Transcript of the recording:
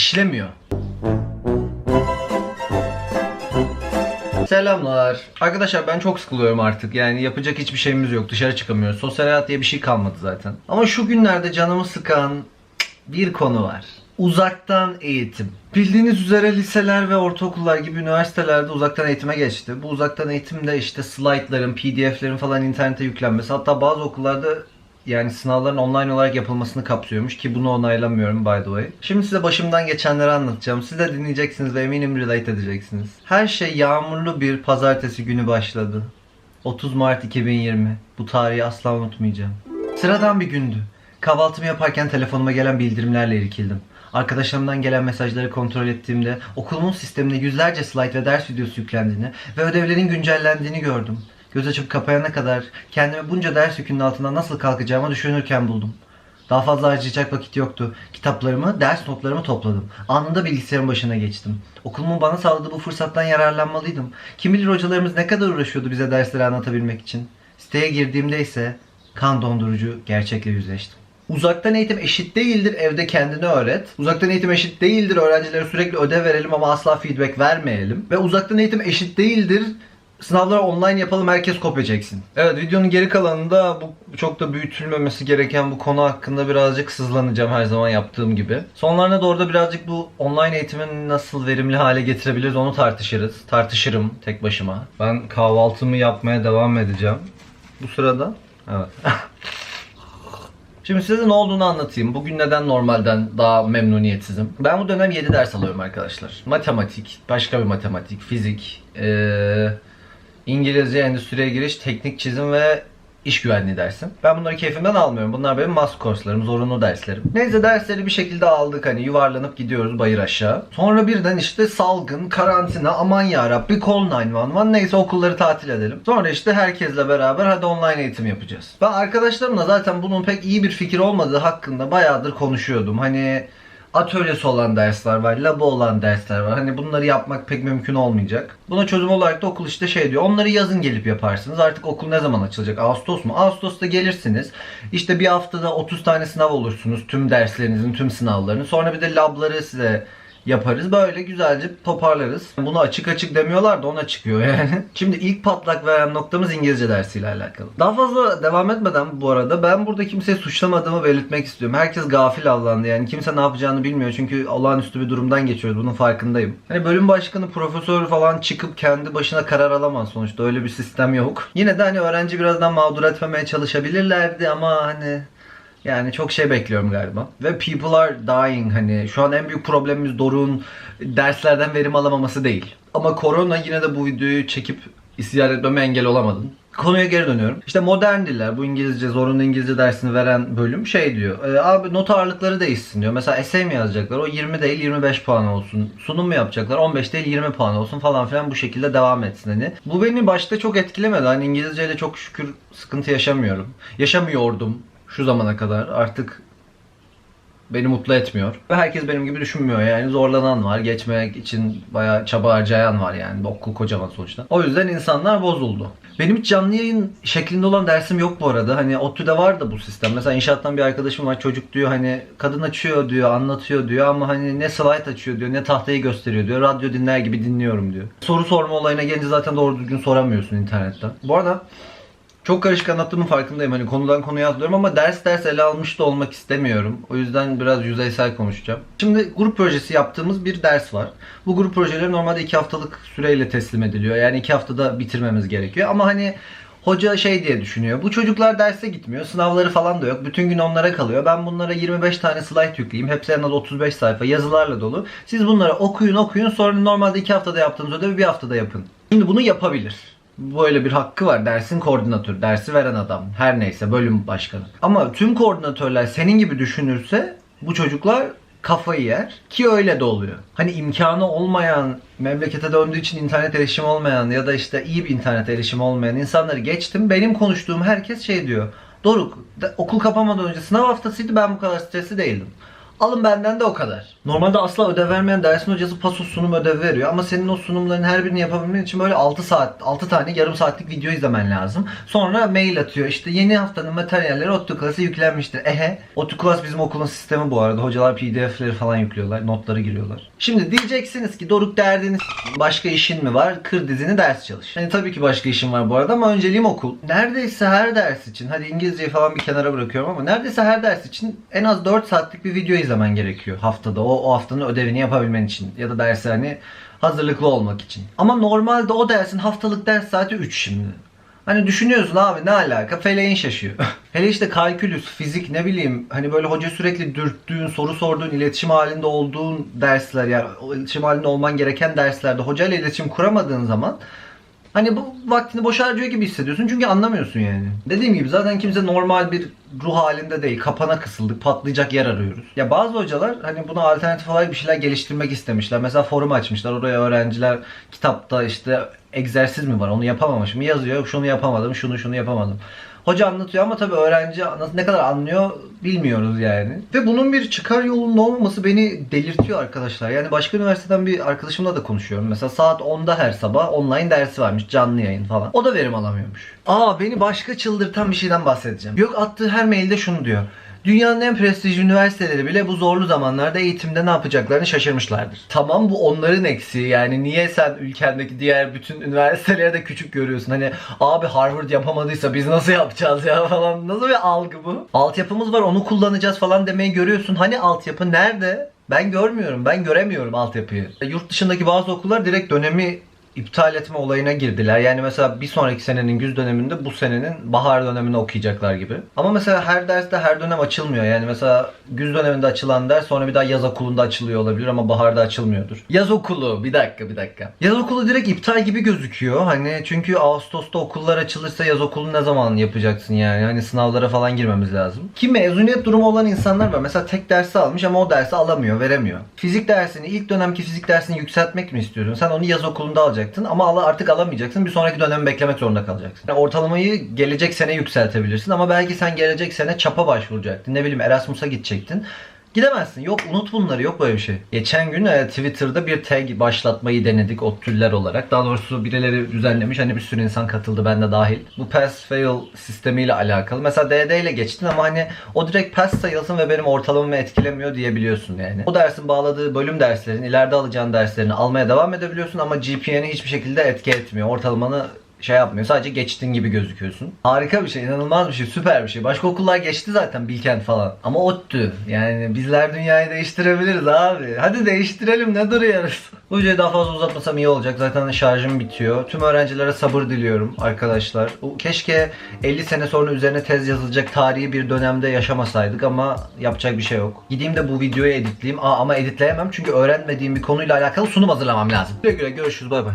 işlemiyor. Selamlar. Arkadaşlar ben çok sıkılıyorum artık. Yani yapacak hiçbir şeyimiz yok. Dışarı çıkamıyoruz. Sosyal hayat diye bir şey kalmadı zaten. Ama şu günlerde canımı sıkan bir konu var. Uzaktan eğitim. Bildiğiniz üzere liseler ve ortaokullar gibi üniversitelerde uzaktan eğitime geçti. Bu uzaktan eğitimde işte slaytların, pdf'lerin falan internete yüklenmesi. Hatta bazı okullarda yani sınavların online olarak yapılmasını kapsıyormuş ki bunu onaylamıyorum by the way. Şimdi size başımdan geçenleri anlatacağım. Siz de dinleyeceksiniz ve eminim relate edeceksiniz. Her şey yağmurlu bir pazartesi günü başladı. 30 Mart 2020. Bu tarihi asla unutmayacağım. Sıradan bir gündü. Kahvaltımı yaparken telefonuma gelen bildirimlerle irkildim. Arkadaşlarımdan gelen mesajları kontrol ettiğimde okulumun sistemine yüzlerce slide ve ders videosu yüklendiğini ve ödevlerin güncellendiğini gördüm. Göz açıp kapayana kadar kendimi bunca ders yükünün altından nasıl kalkacağımı düşünürken buldum. Daha fazla harcayacak vakit yoktu. Kitaplarımı, ders notlarımı topladım. Anında bilgisayarın başına geçtim. Okulumun bana sağladığı bu fırsattan yararlanmalıydım. Kim bilir hocalarımız ne kadar uğraşıyordu bize dersleri anlatabilmek için. Siteye girdiğimde ise kan dondurucu gerçekle yüzleştim. Uzaktan eğitim eşit değildir evde kendini öğret. Uzaktan eğitim eşit değildir öğrencilere sürekli ödev verelim ama asla feedback vermeyelim. Ve uzaktan eğitim eşit değildir sınavları online yapalım herkes kopya çeksin. Evet videonun geri kalanında bu çok da büyütülmemesi gereken bu konu hakkında birazcık sızlanacağım her zaman yaptığım gibi. Sonlarına doğru da birazcık bu online eğitimin nasıl verimli hale getirebiliriz onu tartışırız. Tartışırım tek başıma. Ben kahvaltımı yapmaya devam edeceğim. Bu sırada evet. Şimdi size ne olduğunu anlatayım. Bugün neden normalden daha memnuniyetsizim? Ben bu dönem 7 ders alıyorum arkadaşlar. Matematik, başka bir matematik, fizik, eee, İngilizce, endüstriye giriş, teknik çizim ve iş güvenliği dersim. Ben bunları keyfimden almıyorum. Bunlar benim must course'larım, zorunlu derslerim. Neyse dersleri bir şekilde aldık hani yuvarlanıp gidiyoruz bayır aşağı. Sonra birden işte salgın, karantina, aman yarabbi call 911 neyse okulları tatil edelim. Sonra işte herkesle beraber hadi online eğitim yapacağız. Ben arkadaşlarımla zaten bunun pek iyi bir fikir olmadığı hakkında bayağıdır konuşuyordum. Hani atölyesi olan dersler var, labı olan dersler var. Hani bunları yapmak pek mümkün olmayacak. Buna çözüm olarak da okul işte şey diyor. Onları yazın gelip yaparsınız. Artık okul ne zaman açılacak? Ağustos mu? Ağustos'ta gelirsiniz. İşte bir haftada 30 tane sınav olursunuz. Tüm derslerinizin, tüm sınavlarını. Sonra bir de labları size yaparız. Böyle güzelce toparlarız. Bunu açık açık demiyorlar da ona çıkıyor yani. Şimdi ilk patlak veren noktamız İngilizce dersiyle alakalı. Daha fazla devam etmeden bu arada ben burada kimseyi suçlamadığımı belirtmek istiyorum. Herkes gafil avlandı yani. Kimse ne yapacağını bilmiyor çünkü olağanüstü bir durumdan geçiyoruz. Bunun farkındayım. Hani bölüm başkanı, profesör falan çıkıp kendi başına karar alamaz sonuçta. Öyle bir sistem yok. Yine de hani öğrenci birazdan mağdur etmemeye çalışabilirlerdi ama hani yani çok şey bekliyorum galiba. Ve people are dying hani şu an en büyük problemimiz Doruk'un derslerden verim alamaması değil. Ama korona yine de bu videoyu çekip isyan etmeme engel olamadın. Konuya geri dönüyorum. İşte modern diller, bu İngilizce, zorunlu İngilizce dersini veren bölüm şey diyor. "E, abi not ağırlıkları değişsin diyor. Mesela essay mi yazacaklar? O 20 değil 25 puan olsun. Sunum mu yapacaklar? 15 değil 20 puan olsun falan filan bu şekilde devam etsin hani. Bu beni başta çok etkilemedi. Hani İngilizceyle çok şükür sıkıntı yaşamıyorum. Yaşamıyordum şu zamana kadar. Artık beni mutlu etmiyor. Ve herkes benim gibi düşünmüyor yani. Zorlanan var. Geçmek için bayağı çaba harcayan var yani. Okul kocaman sonuçta. O yüzden insanlar bozuldu. Benim hiç canlı yayın şeklinde olan dersim yok bu arada. Hani ODTÜ'de var da bu sistem. Mesela inşaattan bir arkadaşım var. Çocuk diyor hani kadın açıyor diyor, anlatıyor diyor ama hani ne slide açıyor diyor, ne tahtayı gösteriyor diyor. Radyo dinler gibi dinliyorum diyor. Soru sorma olayına gelince zaten doğru düzgün soramıyorsun internetten. Bu arada çok karışık anlattığımın farkındayım. Hani konudan konuya atlıyorum ama ders ders ele almış da olmak istemiyorum. O yüzden biraz yüzeysel konuşacağım. Şimdi grup projesi yaptığımız bir ders var. Bu grup projeleri normalde 2 haftalık süreyle teslim ediliyor. Yani 2 haftada bitirmemiz gerekiyor. Ama hani hoca şey diye düşünüyor. Bu çocuklar derse gitmiyor. Sınavları falan da yok. Bütün gün onlara kalıyor. Ben bunlara 25 tane slide yükleyeyim. Hepsi en az 35 sayfa yazılarla dolu. Siz bunları okuyun okuyun. Sonra normalde 2 haftada yaptığınız ödevi bir haftada yapın. Şimdi bunu yapabilir böyle bir hakkı var. Dersin koordinatörü, dersi veren adam, her neyse bölüm başkanı. Ama tüm koordinatörler senin gibi düşünürse bu çocuklar kafayı yer ki öyle de oluyor. Hani imkanı olmayan, memlekete döndüğü için internet erişimi olmayan ya da işte iyi bir internet erişimi olmayan insanları geçtim. Benim konuştuğum herkes şey diyor. Doruk, okul kapamadan önce sınav haftasıydı ben bu kadar stresli değildim. Alın benden de o kadar. Normalde asla ödev vermeyen dersin hocası pasos sunum ödevi veriyor ama senin o sunumların her birini yapabilmen için böyle 6 saat, 6 tane yarım saatlik video izlemen lazım. Sonra mail atıyor işte yeni haftanın materyalleri ODTÜ yüklenmiştir. Ehe. ODTÜ bizim okulun sistemi bu arada. Hocalar pdf'leri falan yüklüyorlar, notları giriyorlar. Şimdi diyeceksiniz ki Doruk derdini s- başka işin mi var? Kır dizini ders çalış. Hani tabii ki başka işim var bu arada ama önceliğim okul. Neredeyse her ders için, hadi İngilizceyi falan bir kenara bırakıyorum ama neredeyse her ders için en az 4 saatlik bir video izlemen gerekiyor haftada. O, o haftanın ödevini yapabilmen için ya da derse hani hazırlıklı olmak için. Ama normalde o dersin haftalık ders saati 3 şimdi. Hani düşünüyorsun abi ne alaka? Feleğin şaşıyor. Hele işte kalkülüs, fizik ne bileyim hani böyle hoca sürekli dürttüğün, soru sorduğun, iletişim halinde olduğun dersler yani iletişim halinde olman gereken derslerde hocayla iletişim kuramadığın zaman Hani bu vaktini boş harcıyor gibi hissediyorsun çünkü anlamıyorsun yani. Dediğim gibi zaten kimse normal bir ruh halinde değil. Kapana kısıldık, patlayacak yer arıyoruz. Ya bazı hocalar hani buna alternatif olarak bir şeyler geliştirmek istemişler. Mesela forum açmışlar. Oraya öğrenciler kitapta işte egzersiz mi var onu yapamamış mı yazıyor. Şunu yapamadım, şunu şunu yapamadım. Hoca anlatıyor ama tabii öğrenci nasıl ne kadar anlıyor bilmiyoruz yani. Ve bunun bir çıkar yolunun olmaması beni delirtiyor arkadaşlar. Yani başka üniversiteden bir arkadaşımla da konuşuyorum. Mesela saat 10'da her sabah online dersi varmış. Canlı yayın falan. O da verim alamıyormuş. Aa beni başka çıldırtan bir şeyden bahsedeceğim. Gök attığı her mailde şunu diyor. Dünyanın en prestijli üniversiteleri bile bu zorlu zamanlarda eğitimde ne yapacaklarını şaşırmışlardır. Tamam bu onların eksiği yani niye sen ülkendeki diğer bütün üniversiteleri de küçük görüyorsun? Hani abi Harvard yapamadıysa biz nasıl yapacağız ya falan. Nasıl bir algı bu? Altyapımız var onu kullanacağız falan demeyi görüyorsun. Hani altyapı nerede? Ben görmüyorum. Ben göremiyorum altyapıyı. Yurt dışındaki bazı okullar direkt dönemi iptal etme olayına girdiler. Yani mesela bir sonraki senenin güz döneminde bu senenin bahar dönemini okuyacaklar gibi. Ama mesela her derste her dönem açılmıyor. Yani mesela güz döneminde açılan ders sonra bir daha yaz okulunda açılıyor olabilir ama baharda açılmıyordur. Yaz okulu bir dakika bir dakika. Yaz okulu direkt iptal gibi gözüküyor. Hani çünkü Ağustos'ta okullar açılırsa yaz okulu ne zaman yapacaksın yani? Hani sınavlara falan girmemiz lazım. Ki mezuniyet durumu olan insanlar var. Mesela tek dersi almış ama o dersi alamıyor, veremiyor. Fizik dersini, ilk dönemki fizik dersini yükseltmek mi istiyorsun? Sen onu yaz okulunda alacaksın ama ala- artık alamayacaksın. Bir sonraki dönemi beklemek zorunda kalacaksın. Yani ortalamayı gelecek sene yükseltebilirsin ama belki sen gelecek sene çapa başvuracaktın. Ne bileyim Erasmus'a gidecektin. Gidemezsin. Yok unut bunları. Yok böyle bir şey. Geçen gün e, Twitter'da bir tag başlatmayı denedik ODTÜ'lüler olarak. Daha doğrusu birileri düzenlemiş. Hani bir sürü insan katıldı ben de dahil. Bu pass fail sistemiyle alakalı. Mesela DD ile geçtin ama hani o direkt pass sayılsın ve benim ortalamamı etkilemiyor diyebiliyorsun yani. O dersin bağladığı bölüm derslerin, ileride alacağın derslerini almaya devam edebiliyorsun ama GPA'ni hiçbir şekilde etki etmiyor. Ortalamanı şey yapmıyor. Sadece geçtin gibi gözüküyorsun. Harika bir şey, inanılmaz bir şey, süper bir şey. Başka okullar geçti zaten Bilkent falan. Ama ODTÜ. Yani bizler dünyayı değiştirebiliriz abi. Hadi değiştirelim ne duruyoruz? Bu videoyu daha fazla uzatmasam iyi olacak. Zaten şarjım bitiyor. Tüm öğrencilere sabır diliyorum arkadaşlar. Keşke 50 sene sonra üzerine tez yazılacak tarihi bir dönemde yaşamasaydık ama yapacak bir şey yok. Gideyim de bu videoyu editleyeyim. Aa, ama editleyemem çünkü öğrenmediğim bir konuyla alakalı sunum hazırlamam lazım. Güle güle görüşürüz bay bay.